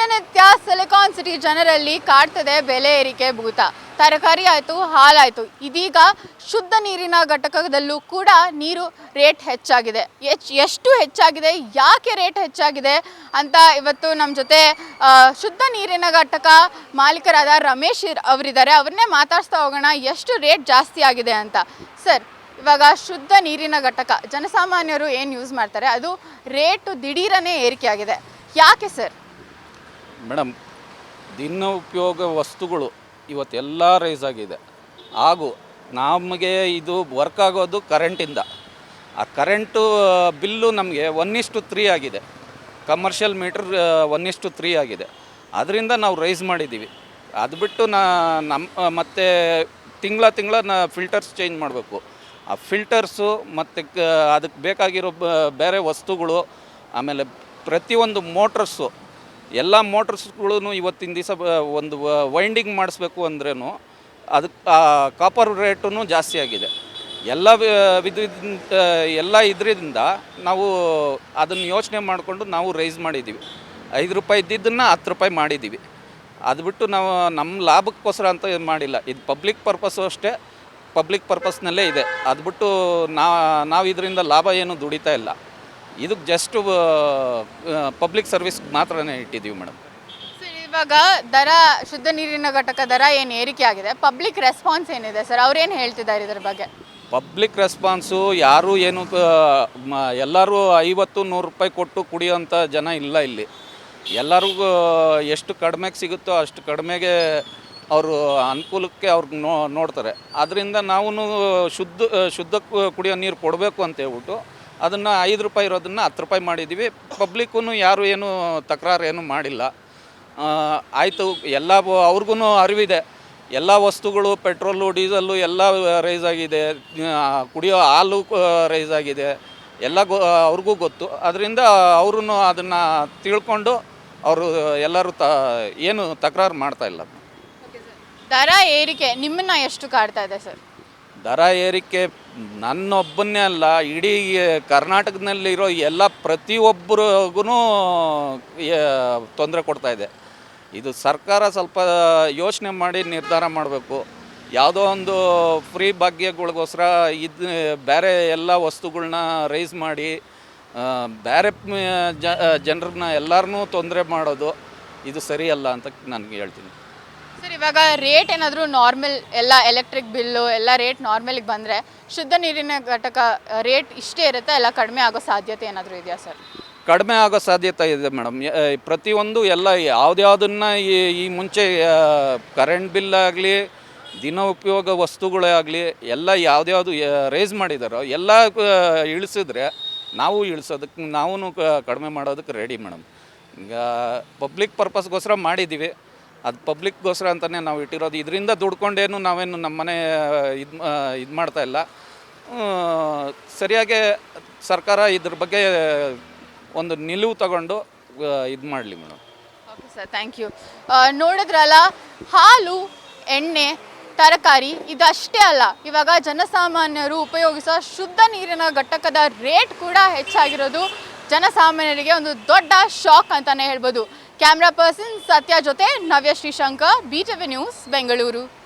ದಿನನಿತ್ಯ silicon city ಜನರಲ್ಲಿ ಕಾಡ್ತದೆ ಬೆಲೆ ಏರಿಕೆ ಭೂತ. ತರಕಾರಿ ಆಯಿತು, ಹಾಲಾಯಿತು. ಇದೀಗ ಶುದ್ಧ ನೀರಿನ ಘಟಕದಲ್ಲೂ ಕೂಡ ನೀರು ರೇಟ್ ಹೆಚ್ಚಾಗಿದೆ. ಎಚ್, ಎಷ್ಟು ಹೆಚ್ಚಾಗಿದೆ, ಯಾಕೆ ರೇಟ್ ಹೆಚ್ಚಾಗಿದೆ ಅಂತ ಇವತ್ತು ನಮ್ಮ ಜೊತೆ ಶುದ್ಧ ನೀರಿನ ಘಟಕ ಮಾಲೀಕರಾದ ರಮೇಶ್ ಅವರಿದ್ದಾರೆ. ಅವ್ರನ್ನೇ ಮಾತಾಡ್ಸ್ತಾ ಹೋಗೋಣ, ಎಷ್ಟು ರೇಟ್ ಜಾಸ್ತಿ ಆಗಿದೆ ಅಂತ. ಸರ್, ಇವಾಗ ಶುದ್ಧ ನೀರಿನ ಘಟಕ, ಜನಸಾಮಾನ್ಯರು ಏನು ಯೂಸ್ ಮಾಡ್ತಾರೆ? ಅದು ರೇಟು ದಿಢೀರನೇ ಏರಿಕೆ ಆಗಿದೆ. ಯಾಕೆ ಸರ್? ಮೇಡಮ್, ದಿನ ಉಪಯೋಗ ವಸ್ತುಗಳು ಇವತ್ತೆಲ್ಲ ರೈಸ್ ಆಗಿದೆ. ಹಾಗೂ ನಮಗೆ ಇದು ವರ್ಕ್ ಆಗೋದು ಕರೆಂಟಿಂದ ಆ ಕರೆಂಟು ಬಿಲ್ಲು ನಮಗೆ ಒನ್ ಇಷ್ಟು ತ್ರೀ ಆಗಿದೆ. ಕಮರ್ಷಿಯಲ್ ಮೀಟ್ರ್ ಒನ್ ಇಷ್ಟು ತ್ರೀ ಆಗಿದೆ. ಅದರಿಂದ ನಾವು ರೈಸ್ ಮಾಡಿದ್ದೀವಿ. ಅದು ಬಿಟ್ಟು ನಾ ನಮ್ಮ ಮತ್ತು ತಿಂಗಳ ತಿಂಗಳ ನಾ ಫಿಲ್ಟರ್ಸ್ ಚೇಂಜ್ ಮಾಡಬೇಕು. ಆ ಫಿಲ್ಟರ್ಸು ಮತ್ತು ಅದಕ್ಕೆ ಬೇಕಾಗಿರೋ ಬೇರೆ ವಸ್ತುಗಳು, ಆಮೇಲೆ ಪ್ರತಿಯೊಂದು ಮೋಟ್ರಸ್ಸು ಎಲ್ಲ ಮೋಟರ್ಸ್ಗಳು ಇವತ್ತಿನ ದಿವಸ ಒಂದು ವೈಂಡಿಂಗ್ ಮಾಡಿಸ್ಬೇಕು ಅಂದ್ರೂ ಅದಕ್ಕೆ ಕಾಪರ್ ರೇಟು ಜಾಸ್ತಿ ಆಗಿದೆ. ಎಲ್ಲ ವಿದ್ಯುತ್ ಎಲ್ಲ ಇದರಿಂದ ನಾವು ಅದನ್ನು ಯೋಚನೆ ಮಾಡಿಕೊಂಡು ನಾವು ರೈಸ್ ಮಾಡಿದ್ದೀವಿ ಐದು ರೂಪಾಯಿ ಇದ್ದಿದ್ದನ್ನು ಹತ್ತು ರೂಪಾಯಿ ಮಾಡಿದ್ದೀವಿ ಅದು ಬಿಟ್ಟು ನಾವು ನಮ್ಮ ಲಾಭಕ್ಕೋಸ್ಕರ ಅಂತ ಇದು ಮಾಡಿಲ್ಲ. ಇದು ಪಬ್ಲಿಕ್ ಪರ್ಪಸ್ಸು ಅಷ್ಟೇ ಪಬ್ಲಿಕ್ ಪರ್ಪಸ್ನಲ್ಲೇ ಇದೆ. ಅದು ಬಿಟ್ಟು ನಾ, ನಾವು ಇದರಿಂದ ಲಾಭ ಏನು ದುಡಿತಾ ಇಲ್ಲ. ಇದಕ್ಕೆ ಜಸ್ಟ್ ಪಬ್ಲಿಕ್ ಸರ್ವಿಸ್ ಮಾತ್ರನೇ ಇಟ್ಟಿದ್ದೀವಿ ಮೇಡಮ್. ಇವಾಗ ದರ ಶುದ್ಧ ನೀರಿನ ಘಟಕ ದರ ಏನು ಏರಿಕೆ ಆಗಿದೆ? ಪಬ್ಲಿಕ್ ರೆಸ್ಪಾನ್ಸ್ ಏನಿದೆ ಸರ್ ಅವ್ರೇನು ಹೇಳ್ತಿದ್ದಾರೆ ಇದ್ರ ಬಗ್ಗೆ? ಪಬ್ಲಿಕ್ ರೆಸ್ಪಾನ್ಸು ಯಾರೂ ಏನು ಎಲ್ಲರೂ ಐವತ್ತು ನೂರು ರೂಪಾಯಿ ಕೊಟ್ಟು ಕುಡಿಯೋಂಥ ಜನ ಇಲ್ಲ ಇಲ್ಲಿ. ಎಲ್ಲರಿಗೂ ಎಷ್ಟು ಕಡಿಮೆಗೆ ಸಿಗುತ್ತೋ ಅಷ್ಟು ಕಡಿಮೆಗೆ ಅವರು ಅನುಕೂಲಕ್ಕೆ ಅವ್ರಿಗೆ ನೋ ನೋಡ್ತಾರೆ. ಅದರಿಂದ ನಾವು ಶುದ್ಧ ಶುದ್ಧ ಕುಡಿಯೋ ನೀರು ಕೊಡಬೇಕು ಅಂತ ಹೇಳ್ಬಿಟ್ಟು ಅದನ್ನು ಐದು ರೂಪಾಯಿ ಇರೋದನ್ನು ಹತ್ತು ರೂಪಾಯಿ ಮಾಡಿದ್ದೀವಿ. ಪಬ್ಲಿಕ್ಕೂ ಯಾರು ಏನು ತಕರಾರು ಏನು ಮಾಡಿಲ್ಲ. ಆಯಿತು, ಎಲ್ಲ ಅವ್ರಿಗೂ ಅರಿವಿದೆ. ಎಲ್ಲ ವಸ್ತುಗಳು, ಪೆಟ್ರೋಲು, ಡೀಸಲ್ಲು ಎಲ್ಲ ರೈಸ್ ಆಗಿದೆ. ಕುಡಿಯೋ ಹಾಲು ರೈಸ್ ಆಗಿದೆ. ಎಲ್ಲ ಗೊ, ಅವ್ರಿಗೂ ಗೊತ್ತು. ಅದರಿಂದ ಅವರು ಅದನ್ನು ತಿಳ್ಕೊಂಡು ಅವರು ಎಲ್ಲರೂ ತ, ಏನು ತಕರಾರು ಮಾಡ್ತಾ ಇಲ್ಲ. ದರ ಏರಿಕೆ ನಿಮ್ಮನ್ನ ಎಷ್ಟು ಕಾಡ್ತಾ ಇದೆ ಸರ್ ದರ ಏರಿಕೆ ನನ್ನೊಬ್ಬನೇ ಅಲ್ಲ, ಇಡೀ ಕರ್ನಾಟಕದಲ್ಲಿರೋ ಎಲ್ಲ ಪ್ರತಿಯೊಬ್ಬರಿಗೂ ತೊಂದರೆ ಕೊಡ್ತಾ ಇದೆ. ಇದು ಸರ್ಕಾರ ಸ್ವಲ್ಪ ಯೋಚನೆ ಮಾಡಿ ನಿರ್ಧಾರ ಮಾಡಬೇಕು. ಯಾವುದೋ ಒಂದು ಫ್ರೀ ಭಾಗ್ಯಗಳಿಗೋಸ್ಕರ ಇದು, ಬೇರೆ ಎಲ್ಲ ವಸ್ತುಗಳನ್ನ ರೈಸ್ ಮಾಡಿ ಬೇರೆ ಜನರನ್ನ ಎಲ್ಲರನ್ನೂ ತೊಂದರೆ ಮಾಡೋದು, ಇದು ಸರಿಯಲ್ಲ ಅಂತ ನನಗೆ ಹೇಳ್ತೀನಿ. ಸರ್, ಇವಾಗ ರೇಟ್ ಏನಾದರೂ ನಾರ್ಮಲ್ ಎಲ್ಲ ಎಲೆಕ್ಟ್ರಿಕ್ ಬಿಲ್ಲು ಎಲ್ಲ ರೇಟ್ ನಾರ್ಮಲಿಗೆ ಬಂದರೆ ಶುದ್ಧ ನೀರಿನ ಘಟಕ ರೇಟ್ ಇಷ್ಟೇ ಇರುತ್ತೆ ಎಲ್ಲ ಕಡಿಮೆ ಆಗೋ ಸಾಧ್ಯತೆ ಏನಾದರೂ ಇದೆಯಾ ಸರ್? ಕಡಿಮೆ ಆಗೋ ಸಾಧ್ಯತೆ ಇದೆ ಮೇಡಮ್. ಪ್ರತಿಯೊಂದು ಎಲ್ಲ ಯಾವ್ದ್ಯಾವ್ದನ್ನ ಈ ಈ ಮುಂಚೆ ಕರೆಂಟ್ ಬಿಲ್ ಆಗಲಿ, ದಿನ ಉಪಯೋಗ ವಸ್ತುಗಳೇ ಆಗಲಿ, ಎಲ್ಲ ಯಾವ್ದ್ಯಾವ್ದು ರೇಸ್ ಮಾಡಿದಾರೋ ಎಲ್ಲ ಇಳಿಸಿದ್ರೆ ನಾವು ಇಳಿಸೋದಕ್ಕೆ ನಾವು ಕಡಿಮೆ ಮಾಡೋದಕ್ಕೆ ರೆಡಿ ಮೇಡಮ್. ಈಗ ಪಬ್ಲಿಕ್ ಪರ್ಪಸ್ಗೋಸ್ಕರ ಮಾಡಿದ್ದೀವಿ. ಅದು ಪಬ್ಲಿಕ್ಗೋಸ್ಕರ ಅಂತಲೇ ನಾವು ಇಟ್ಟಿರೋದು. ಇದರಿಂದ ದುಡ್ಕೊಂಡೇನು ನಾವೇನು ನಮ್ಮ ಮನೆ ಇದು ಇದು ಮಾಡ್ತಾ ಇಲ್ಲ. ಸರಿಯಾಗಿ ಸರ್ಕಾರ ಇದ್ರ ಬಗ್ಗೆ ಒಂದು ನಿಲುವು ತಗೊಂಡು ಇದು ಮಾಡಲಿ madam okay sir thank you ನೋಡಿದ್ರಲ್ಲ, ಹಾಲು, ಎಣ್ಣೆ, ತರಕಾರಿ ಇದಷ್ಟೇ ಅಲ್ಲ. ಇವಾಗ ಜನಸಾಮಾನ್ಯರು ಉಪಯೋಗಿಸುವ ಶುದ್ಧ ನೀರಿನ ಘಟಕದ ರೇಟ್ ಕೂಡ ಹೆಚ್ಚಾಗಿರೋದು ಜನಸಾಮಾನ್ಯರಿಗೆ ಒಂದು ದೊಡ್ಡ ಶಾಕ್ ಅಂತಲೇ ಹೇಳ್ಬೋದು. ಕ್ಯಾಮ್ರಾ ಪರ್ಸನ್ ಸತ್ಯ ಜೊತೆ Navya Srishankar B T V news Bengaluru